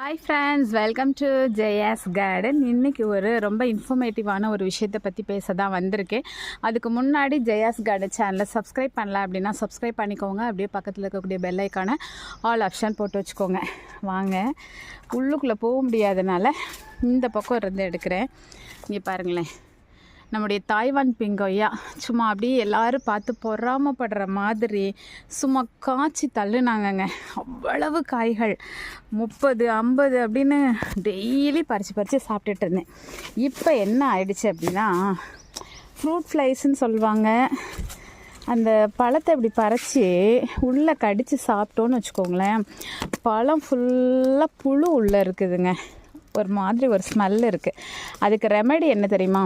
Hi friends welcome to Jaya's garden இன்றைக்கி ஒரு ரொம்ப இன்ஃபர்மேட்டிவான ஒரு விஷயத்தை பற்றி பேச தான் வந்திருக்கேன். அதுக்கு முன்னாடி ஜெயாஸ் கார்டன் சேனலை சப்ஸ்கிரைப் பண்ணல அப்படின்னா சப்ஸ்கிரைப் பண்ணிக்கோங்க. அப்படியே பக்கத்தில் இருக்கக்கூடிய பெல் ஐக்கான ஆல் ஆப்ஷன் போட்டு வச்சுக்கோங்க. வாங்க. உள்ளுக்குள்ளே போக முடியாதனால இந்த பக்கம் இருந்து எடுக்கிறேன். இங்கே பாருங்களேன். நம்முடைய தாய்வான் பிங்கொய்யா சும்மா அப்படியே எல்லாரும் பார்த்து பொறாமப்படுற மாதிரி சும்மா காய்ச்சி தள்ளுனாங்கங்க. அவ்வளவு காய்கள். முப்பது ஐம்பது அப்படின்னு டெய்லி பறித்து பறித்து சாப்பிட்டுட்டு இருந்தேன். இப்போ என்ன ஆயிடுச்சு அப்படின்னா ஃப்ரூட் ஃப்ளைஸ்ன்னு சொல்லுவாங்க. அந்த பழத்தை இப்படி பறித்து உள்ளே கடித்து சாப்பிட்டோன்னு வச்சுக்கோங்களேன் பழம் ஃபுல்லாக புழு உள்ளே இருக்குதுங்க. ஒரு மாதிரி ஒரு ஸ்மெல் இருக்குது அதுக்கு ரெமெடி என்ன தெரியுமா?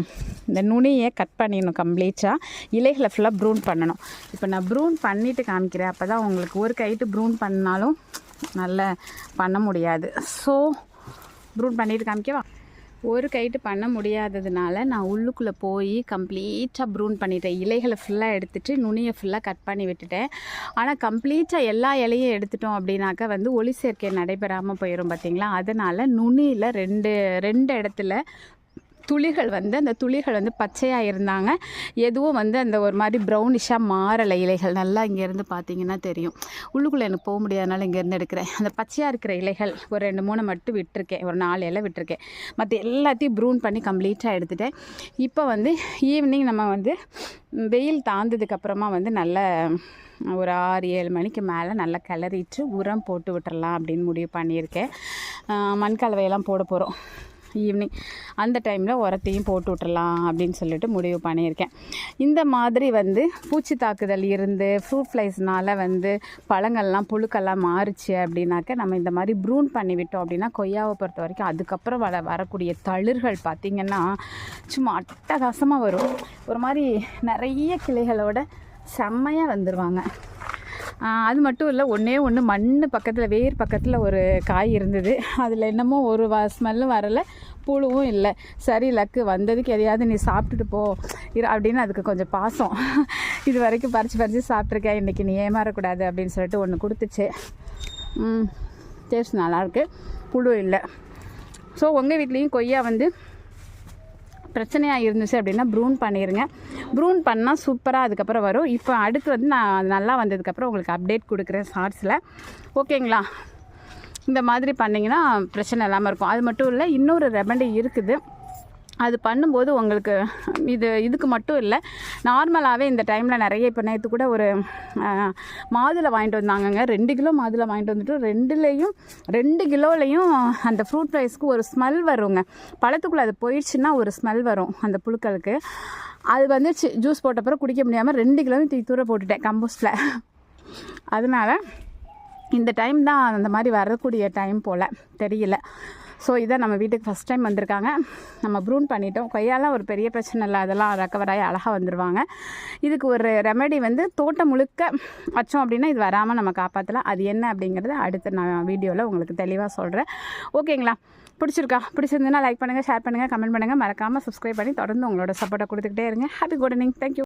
இந்த நுனியை கட் பண்ணிடணும் கம்ப்ளீட்டாக இலைகளை ஃபுல்லாக ப்ரூன் பண்ணணும். இப்போ நான் ப்ரூன் பண்ணிவிட்டு காமிக்கிறேன். அப்போ தான் உங்களுக்கு ஒரு கைட்டு ப்ரூன் பண்ணாலும் நல்லா பண்ண முடியாது. ஸோ ப்ரூன் பண்ணிவிட்டு காமிக்கவா? ஒரு கைட்டு பண்ண முடியாததுனால நான் உள்ளுக்குள்ளே போய் கம்ப்ளீட்டாக ப்ரூன் பண்ணிட்டேன். இலைகளை ஃபுல்லாக எடுத்துகிட்டு நுனியை ஃபுல்லாக கட் பண்ணி விட்டுட்டேன். ஆனால் கம்ப்ளீட்டாக எல்லா இலையும் எடுத்துட்டோம் அப்படின்னாக்கா வந்து ஒளி சேர்க்கை நடைபெறாமல் போயிடும் பார்த்தீங்களா அதனால் நுனியில் ரெண்டு ரெண்டு இடத்துல துளிகள் வந்து அந்த துளிகள் வந்து பச்சையாக இருந்தாங்க. எதுவும் வந்து அந்த ஒரு மாதிரி ப்ரௌனிஷாக மாறலை இலைகள். நல்லா இங்கேருந்து பார்த்தீங்கன்னா தெரியும். உள்ளுக்குள்ளே எனக்கு போக முடியாதனால இங்கேருந்து எடுக்கிறேன். அந்த பச்சையாக இருக்கிற இலைகள் ஒரு ரெண்டு மூணு மட்டும் விட்டுருக்கேன். ஒரு நாலு இலை விட்டுருக்கேன். மற்ற எல்லாத்தையும் ப்ரூன் பண்ணி கம்ப்ளீட்டாக எடுத்துட்டேன். இப்போ வந்து ஈவினிங் நம்ம வந்து வெயில் தாழ்ந்ததுக்கப்புறமா வந்து நல்ல ஒரு ஆறு ஏழு மணிக்கு மேலே நல்லா கிளறிட்டு உரம் போட்டு விட்டுறலாம் அப்படின்னு முடிவு பண்ணியிருக்கேன். மண் கலவையெல்லாம் போட போகிறோம் ஈவினிங் அந்த டைமில் உரத்தையும் போட்டு விட்டுறலாம் அப்படின்னு சொல்லிட்டு முடிவு பண்ணியிருக்கேன். இந்த மாதிரி வந்து பூச்சி தாக்குதல் இருந்து ஃப்ரூட் ஃப்ளைஸ்னால் வந்து பழங்கள்லாம் புழுக்கெல்லாம் மாறுச்சு அப்படின்னாக்க நம்ம இந்த மாதிரி ப்ரூன் பண்ணி விட்டோம் அப்படின்னா கொய்யாவை பொறுத்த வரைக்கும் அதுக்கப்புறம் வர வரக்கூடிய தளிர்கள் பார்த்திங்கன்னா சும்மா அட்டகாசமாக வரும். ஒரு மாதிரி நிறைய கிளைகளோட செம்மையாக வந்துடுவாங்க அது மட்டும் இல்லை ஒன்றே ஒன்று மண் பக்கத்தில் வேர் பக்கத்தில் ஒரு காய் இருந்தது. அதில் என்னமோ ஒரு வ ஸ்மெல்லும் வரலை புழுவும் இல்லை. சரி லக்கு வந்ததுக்கு எதையாவது நீ சாப்பிட்டுட்டு போ. இரு அப்படின்னு அதுக்கு கொஞ்சம் பாசம். இது வரைக்கும் பறித்து பறித்து சாப்பிட்ருக்கேன் இன்றைக்கி நீ ஏமாறக்கூடாது அப்படின்னு சொல்லிட்டு ஒன்று கொடுத்துச்சு. டேஸ்ட் நல்லாயிருக்கு புழு இல்லை. ஸோ உங்கள் வீட்லேயும் கொய்யா வந்து பிரச்சனையாக இருந்துச்சு அப்படின்னா ப்ரூன் பண்ணிடுங்க ப்ரூன் பண்ணால் சூப்பராக அதுக்கப்புறம் வரும். இப்போ அடுத்து வந்து நான் நல்லா வந்ததுக்கப்புறம் உங்களுக்கு அப்டேட் கொடுக்குறேன் ஷார்ட்ஸில். ஓகேங்களா? இந்த மாதிரி பண்ணிங்கன்னா பிரச்சனை இல்லாமல் இருக்கும். அது மட்டும் இல்லை இன்னொரு ரெமெடி இருக்குது. அது பண்ணும்போது உங்களுக்கு இது இதுக்கு மட்டும் இல்லை. நார்மலாகவே இந்த டைமில் நிறைய இப்போ நேற்று கூட ஒரு மாதுளை வாங்கிட்டு வந்தாங்கங்க. ரெண்டு கிலோ மாதுளை வாங்கிட்டு வந்துட்டு ரெண்டுலேயும் ரெண்டு கிலோலையும் அந்த ஃப்ரூட் ரைஸ்க்கு ஒரு ஸ்மெல் வருங்க. பழத்துக்குள்ளே அது போயிடுச்சுன்னா ஒரு ஸ்மெல் வரும் அந்த புழுக்களுக்கு. அது வந்து ஜூஸ் போட்டப்பறம் குடிக்க முடியாமல் ரெண்டு கிலோவும் தூக்கி தூர போட்டுட்டேன் கம்போஸ்டில். அதனால் இந்த டைம் தான் அந்த மாதிரி வரக்கூடிய டைம் போல். தெரியல. ஸோ இதை நம்ம வீட்டுக்கு ஃபஸ்ட் டைம் வந்திருக்காங்க. நம்ம ப்ரூன் பண்ணிட்டோம். கொய்யாலாம் ஒரு பெரிய பிரச்சனை இல்லை. அதெல்லாம் ரெக்கவர் ஆகி அழகாக வந்துடுவாங்க இதுக்கு ஒரு ரெமெடி வந்து தோட்டம் முழுக்க வச்சோம் அப்படின்னா இது வராமல் நம்ம காப்பாற்றலாம் அது என்ன அப்படிங்கிறத அடுத்த நான் வீடியோவில் உங்களுக்கு தெளிவாக சொல்கிறேன் ஓகேங்களா பிடிச்சிருக்கா? பிடிச்சிருந்ததுன்னா லைக் பண்ணுங்கள் ஷேர் பண்ணுங்கள் கமெண்ட் பண்ணுங்கள் மறக்காமல் சப்ஸ்கிரைப் பண்ணி தொடர்ந்து உங்களோட சப்போர்ட்டை கொடுத்துக்கிட்டே இருங்க. Happy good evening thank you